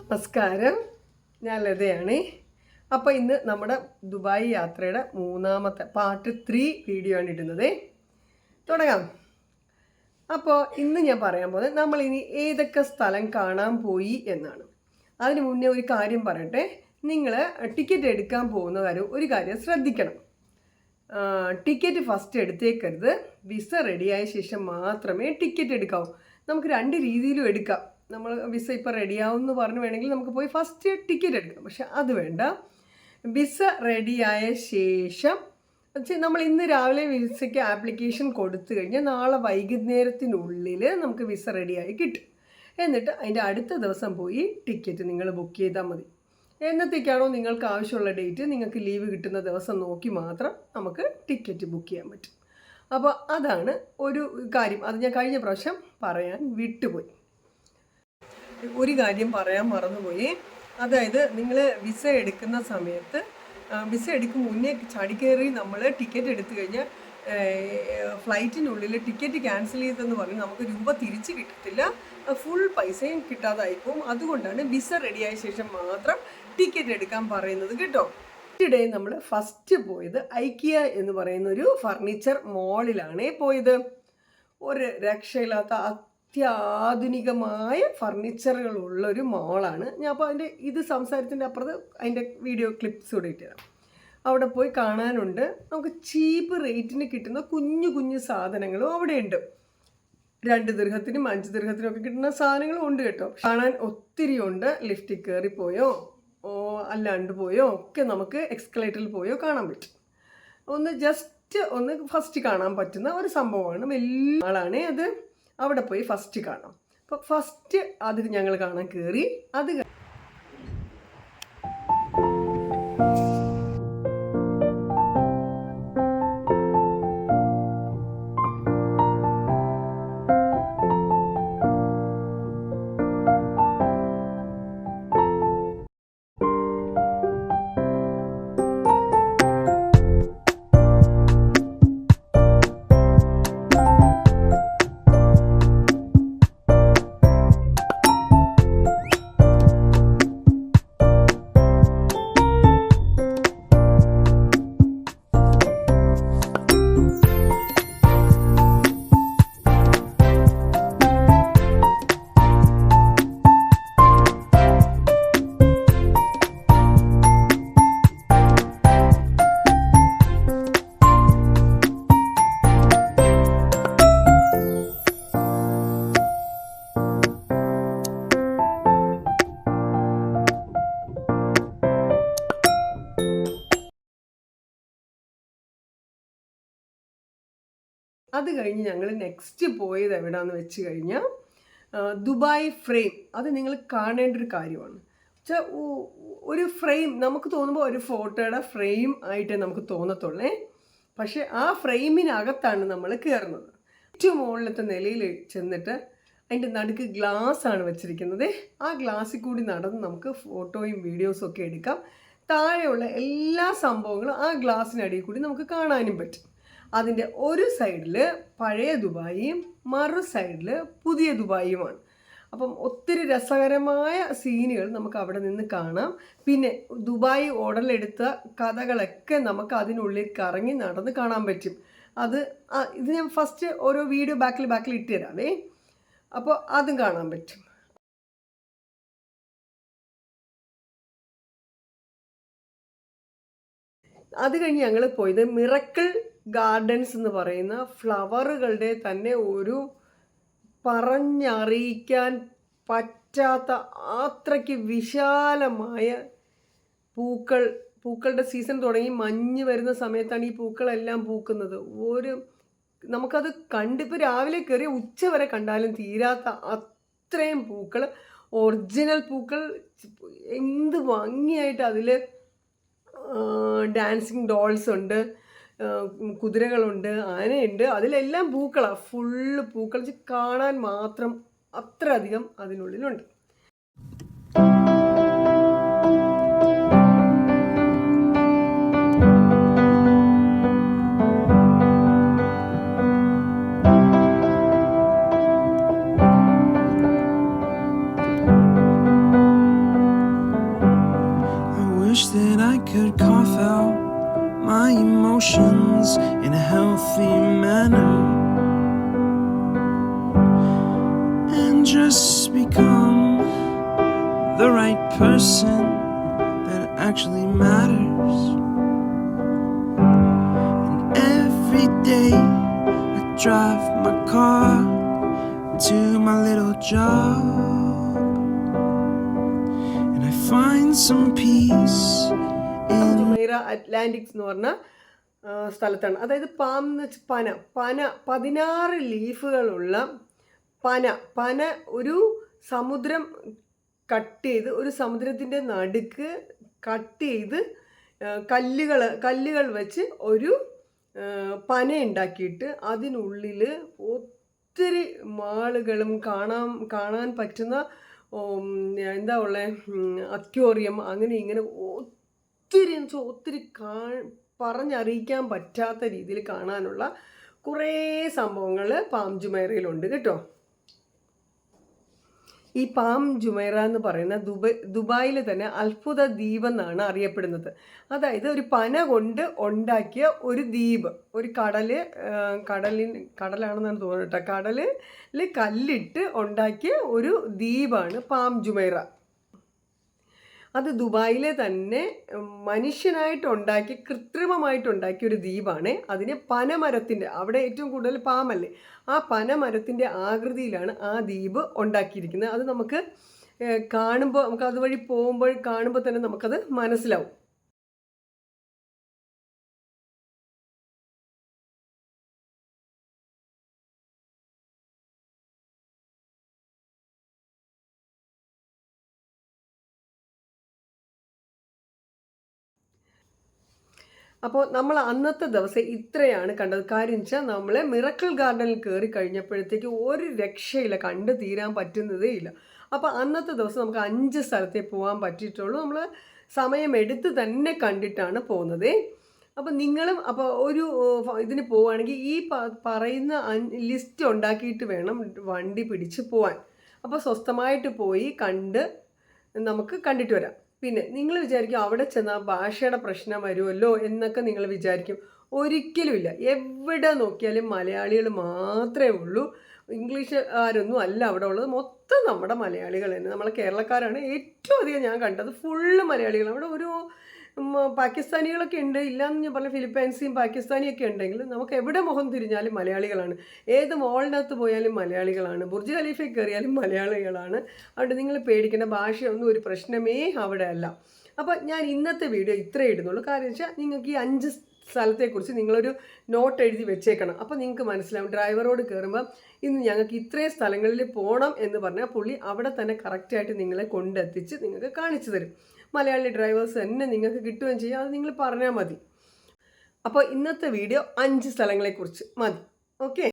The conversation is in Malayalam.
നമസ്കാരം. ഞാൻ ലതയാണ്. അപ്പോൾ ഇന്ന് നമ്മുടെ ദുബായ് യാത്രയുടെ മൂന്നാമത്തെ പാർട്ട് ത്രീ വീഡിയോ ആണ് ഇടുന്നത്. തുടങ്ങാം. അപ്പോൾ ഇന്ന് ഞാൻ പറയാൻ പോകുന്നത് നമ്മൾ ഇനി ഏതൊക്കെ സ്ഥലം കാണാൻ പോയി എന്നാണ്. അതിന് മുന്നേ ഒരു കാര്യം പറയട്ടെ. നിങ്ങൾ ടിക്കറ്റ് എടുക്കാൻ പോകുന്ന കാര്യം ഒരു കാര്യം ശ്രദ്ധിക്കണം. ടിക്കറ്റ് ഫസ്റ്റ് എടുത്തേക്കരുത്. വിസ റെഡിയായ ശേഷം മാത്രമേ ടിക്കറ്റ് എടുക്കാവൂ. നമുക്ക് രണ്ട് രീതിയിലും എടുക്കാം. നമ്മൾ വിസ ഇപ്പോൾ റെഡിയാവും എന്ന് പറഞ്ഞു വേണമെങ്കിൽ നമുക്ക് പോയി ഫസ്റ്റ് ടിക്കറ്റ് എടുക്കാം. പക്ഷെ അത് വേണ്ട. വിസ റെഡിയായ ശേഷം നമ്മൾ ഇന്ന് രാവിലെ വിസയ്ക്ക് ആപ്ലിക്കേഷൻ കൊടുത്തു കഴിഞ്ഞാൽ നാളെ വൈകുന്നേരത്തിനുള്ളിൽ നമുക്ക് വിസ റെഡിയായി കിട്ടും. എന്നിട്ട് അതിന്റെ അടുത്ത ദിവസം പോയി ടിക്കറ്റ് നിങ്ങൾ ബുക്ക് ചെയ്താൽ മതി. എന്നത്തേക്കാണോ നിങ്ങൾക്ക് ആവശ്യമുള്ള ഡേറ്റ് നിങ്ങൾക്ക് ലീവ് കിട്ടുന്ന ദിവസം നോക്കി മാത്രം നമുക്ക് ടിക്കറ്റ് ബുക്ക് ചെയ്യാൻ പറ്റും. അപ്പോൾ അതാണ് ഒരു കാര്യം. അത് ഞാൻ കഴിഞ്ഞ പ്രാവശ്യം പറയാൻ വിട്ടുപോയി. ഒരു കാര്യം പറയാൻ മറന്നുപോയി. അതായത് നിങ്ങൾ വിസ എടുക്കുന്ന സമയത്ത് വിസ എടുക്കും മുന്നേ ചടിക്കേറി നമ്മൾ ടിക്കറ്റ് എടുത്തു കഴിഞ്ഞാൽ ഫ്ലൈറ്റിനുള്ളിൽ ടിക്കറ്റ് ക്യാൻസൽ ചെയ്തെന്ന് പറഞ്ഞ് നമുക്ക് രൂപ തിരിച്ച് കിട്ടത്തില്ല. ഫുൾ പൈസയും കിട്ടാതായിപ്പോവും. അതുകൊണ്ടാണ് വിസ റെഡിയായ ശേഷം മാത്രം ടിക്കറ്റ് എടുക്കാൻ പറയുന്നത് കേട്ടോ. ഡേ നമ്മൾ ഫസ്റ്റ് പോയത് ഐക്കിയ എന്ന് പറയുന്ന ഒരു ഫർണിച്ചർ മോളിലാണ് പോയത്. ഒരു രക്ഷയില്ലാത്ത അത്യാധുനികമായ ഫർണിച്ചറുകൾ ഉള്ളൊരു മോളാണ്. ഞാൻ അപ്പോൾ അതിന്റെ ഇത് സംസാരത്തിന്റെ അപ്പുറത്ത് അതിന്റെ വീഡിയോ ക്ലിപ്സ് കൂടെ ഇട്ടുതരാം അവിടെ പോയി കാണാനുണ്ട്. നമുക്ക് ചീപ്പ് റേറ്റിന് കിട്ടുന്ന കുഞ്ഞു കുഞ്ഞു സാധനങ്ങളും അവിടെയുണ്ട്. രണ്ട് ദീർഘത്തിനും അഞ്ച് ദീർഘത്തിനും ഒക്കെ കിട്ടുന്ന സാധനങ്ങളും ഉണ്ട് കേട്ടോ. കാണാൻ ഒത്തിരി ഉണ്ട്. ലിഫ്റ്റിൽ കയറി പോയോ? ഓ അല്ലാണ്ട് പോയോ? ഒക്കെ നമുക്ക് എക്സ്കലേറ്ററിൽ പോയോ കാണാൻ പറ്റും. ഒന്ന് ജസ്റ്റ് ഒന്ന് ഫസ്റ്റ് കാണാൻ പറ്റുന്ന ഒരു സംഭവമാണ്. വലിയ ആളാണ് അത്. അവിടെ പോയി ഫസ്റ്റ് കാണാം അപ്പോൾ ഫസ്റ്റ് അതിൽ ഞങ്ങൾ കാണാൻ കയറി അത് അത് കഴിഞ്ഞ് ഞങ്ങൾ നെക്സ്റ്റ് പോയത് എവിടെയാണെന്ന് വെച്ച് കഴിഞ്ഞാൽ ദുബായ് ഫ്രെയിം അത് നിങ്ങൾ കാണേണ്ട ഒരു കാര്യമാണ് വെച്ചാൽ ഒരു ഫ്രെയിം നമുക്ക് തോന്നുമ്പോൾ ഒരു ഫോട്ടോയുടെ ഫ്രെയിം ആയിട്ടേ നമുക്ക് തോന്നത്തുള്ളേ. പക്ഷേ ആ ഫ്രെയിമിനകത്താണ് നമ്മൾ കയറുന്നത് ഏറ്റവും മുകളിലത്തെ നിലയിൽ ചെന്നിട്ട് അതിന്റെ നടുക്ക് ഗ്ലാസ് ആണ് വെച്ചിരിക്കുന്നത്. ആ ഗ്ലാസ്സിൽ കൂടി നടന്ന് നമുക്ക് ഫോട്ടോയും വീഡിയോസും ഒക്കെ എടുക്കാം. താഴെയുള്ള എല്ലാ സംഭവങ്ങളും ആ ഗ്ലാസ്സിനടിയിൽ കൂടി നമുക്ക് കാണാനും പറ്റും. അതിന്റെ ഒരു സൈഡിൽ പഴയ ദുബായിയും മറു സൈഡിൽ പുതിയ ദുബായിയുമാണ്. അപ്പം ഒത്തിരി രസകരമായ സീനുകൾ നമുക്ക് അവിടെ നിന്ന് കാണാം. പിന്നെ ദുബായ് ഓടലെടുത്ത കഥകളൊക്കെ നമുക്ക് അതിനുള്ളിൽ കറങ്ങി നടന്ന് കാണാൻ പറ്റും. അത് ഇത് ഞാൻ ഫസ്റ്റ് ഓരോ വീഡിയോ ബാക്കിൽ ബാക്കിൽ ഇട്ട് തരാവേ അപ്പോൾ അതും കാണാൻ പറ്റും. അത് കഴിഞ്ഞ് ഞങ്ങൾ പോയത് മിറക്കിൾ ഗാർഡൻസ് എന്ന് പറയുന്ന ഫ്ലവറുകളുടെ തന്നെ ഒരു പറഞ്ഞറിയിക്കാൻ പറ്റാത്ത അത്രയ്ക്ക് വിശാലമായ പൂക്കൾ പൂക്കളുടെ സീസൺ തുടങ്ങി മഞ്ഞ് വരുന്ന സമയത്താണ് ഈ പൂക്കളെല്ലാം പൂക്കുന്നത്. ഒരു നമുക്കത് കണ്ടിപ്പോൾ രാവിലെ കയറി ഉച്ച വരെ കണ്ടാലും തീരാത്ത അത്രയും പൂക്കൾ ഒറിജിനൽ പൂക്കൾ എന്ത് ഭംഗിയായിട്ട് അതിൽ ഡാൻസിങ് ഡോൾസ് ഉണ്ട്. കുതിരകളുണ്ട് ആനയുണ്ട്. അതിലെല്ലാം പൂക്കളാണ് ഫുള്ള് പൂക്കൾ. വെച്ച് കാണാൻ മാത്രം അത്രയധികം അതിനുള്ളിലുണ്ട്. The right person that actually matters. And every day I drive my car to my little job. And I find some peace in Atlantic's Norna. പറഞ്ഞ സ്ഥലത്താണ് അതായത് പാം എന്ന് വെച്ചാൽ പന പന പതിനാറ് ലീഫുകളുള്ള പന പന ഒരു സമുദ്രം കട്ട് ചെയ്ത് ഒരു സമുദ്രത്തിന്റെ നടുക്ക് കട്ട് ചെയ്ത് കല്ലുകൾ കല്ലുകൾ വെച്ച് ഒരു പന ഉണ്ടാക്കിയിട്ട് അതിനുള്ളിൽ ഒത്തിരി മാളുകളും കാണാൻ കാണാൻ പറ്റുന്ന എന്താ ഉള്ളത് അക്യോറിയം അങ്ങനെ ഇങ്ങനെ ഒത്തിരി ഒത്തിരി കാ പറഞ്ഞറിയിക്കാൻ പറ്റാത്ത രീതിയിൽ കാണാനുള്ള കുറേ സംഭവങ്ങൾ പാംജുമേറയിലുണ്ട് കേട്ടോ. ഈ പാം ജുമൈറ എന്ന് പറയുന്ന ദുബൈ ദുബായിൽ തന്നെ അത്ഭുത ദ്വീപ് എന്നാണ് അറിയപ്പെടുന്നത്. അതായത് ഒരു പന കൊണ്ട് ഉണ്ടാക്കിയ ഒരു ദ്വീപ് ഒരു കടൽ ആ, കടലിൻ കടലാണെന്നാണ് തോന്നുന്നത് കേട്ടോ. കടലിൽ കല്ലിട്ട് ഉണ്ടാക്കിയ ഒരു ദ്വീപാണ് പാം ജുമൈറ. അത് ദുബായിലെ തന്നെ മനുഷ്യനായിട്ടുണ്ടാക്കി കൃത്രിമമായിട്ടുണ്ടാക്കിയ ഒരു ദ്വീപാണ്. അതിന് പനമരത്തിന്റെ അവിടെ ഏറ്റവും കൂടുതൽ പാമല്ലേ? ആ പനമരത്തിന്റെ ആകൃതിയിലാണ് ആ ദ്വീപ് ഉണ്ടാക്കിയിരിക്കുന്നത്. അത് നമുക്ക് കാണുമ്പോൾ നമുക്ക് അതുവഴി പോകുമ്പോൾ കാണുമ്പോൾ തന്നെ നമുക്കത് മനസ്സിലാവും. അപ്പോൾ നമ്മൾ അന്നത്തെ ദിവസം ഇത്രയാണ് കണ്ടത്. കാര്യം വെച്ചാൽ നമ്മൾ മിറക്കിൾ ഗാർഡനിൽ കയറി കഴിഞ്ഞപ്പോഴത്തേക്ക് ഒരു രക്ഷയില്ല. കണ്ടു തീരാൻ പറ്റുന്നതേ ഇല്ല. അപ്പോൾ അന്നത്തെ ദിവസം നമുക്ക് അഞ്ച് സ്ഥലത്തേ പോകാൻ പറ്റിയിട്ടുള്ളൂ. നമ്മൾ സമയമെടുത്ത് തന്നെ കണ്ടിട്ടാണ് പോകുന്നത്. അപ്പോൾ നിങ്ങളും അപ്പോൾ ഒരു ഇതിന് പോവുകയാണെങ്കിൽ ഈ പറയുന്ന ലിസ്റ്റ് ഉണ്ടാക്കിയിട്ട് വേണം വണ്ടി പിടിച്ച് പോവാൻ. അപ്പോൾ സ്വസ്ഥമായിട്ട് പോയി കണ്ട് നമുക്ക് കണ്ടിട്ട് വരാം. പിന്നെ നിങ്ങൾ വിചാരിക്കും അവിടെ ചെന്നാൽ ഭാഷയുടെ പ്രശ്നം വരുമല്ലോ എന്നൊക്കെ നിങ്ങൾ വിചാരിക്കും. ഒരിക്കലുമില്ല. എവിടെ നോക്കിയാലും മലയാളികൾ മാത്രമേ ഉള്ളൂ. ഇംഗ്ലീഷുകാരൊന്നും അല്ല അവിടെ ഉള്ളത്. മൊത്തം നമ്മുടെ മലയാളികൾ തന്നെ. നമ്മളെ കേരളക്കാരാണ് ഏറ്റവും അധികം ഞാൻ കണ്ടത്. ഫുള്ള് മലയാളികൾ അവിടെ ഒരു പാകിസ്ഥാനികളൊക്കെ ഉണ്ട്. ഇല്ലയെന്ന് ഞാൻ പറഞ്ഞ ഫിലിപ്പൈൻസിയും പാകിസ്ഥാനിയൊക്കെ ഉണ്ടെങ്കിൽ നമുക്ക് എവിടെ മുഖം തിരിഞ്ഞാലും മലയാളികളാണ്. ഏത് മോളിനകത്ത് പോയാലും മലയാളികളാണ്. ബുർജ് ഖലീഫയിൽ കയറിയാലും മലയാളികളാണ്. അതുകൊണ്ട് നിങ്ങൾ പേടിക്കേണ്ട ഭാഷയൊന്നും ഒരു പ്രശ്നമേ അവിടെ അല്ല. അപ്പോൾ ഞാൻ ഇന്നത്തെ വീഡിയോ ഇത്രേ ഇടുന്നുള്ളൂ. കാര്യം വെച്ചാൽ നിങ്ങൾക്ക് ഈ അഞ്ച് സ്ഥലത്തെക്കുറിച്ച് നിങ്ങളൊരു നോട്ട് എഴുതി വെച്ചേക്കണം. അപ്പോൾ നിങ്ങൾക്ക് മനസ്സിലാവും. ഡ്രൈവറോട് കയറുമ്പോൾ ഇന്ന് ഞങ്ങൾക്ക് ഇത്രയും സ്ഥലങ്ങളിൽ പോകണം എന്ന് പറഞ്ഞാൽ പുള്ളി അവിടെ തന്നെ കറക്റ്റായിട്ട് നിങ്ങളെ കൊണ്ടെത്തിച്ച് നിങ്ങൾക്ക് കാണിച്ചു തരും. മലയാളി ഡ്രൈവേഴ്സ് തന്നെ നിങ്ങൾക്ക് കിട്ടുകയും ചെയ്യും. അത് നിങ്ങൾ പറഞ്ഞാൽ മതി. അപ്പോൾ ഇന്നത്തെ വീഡിയോ അഞ്ച് സ്ഥലങ്ങളെക്കുറിച്ച് മതി. ഓക്കെ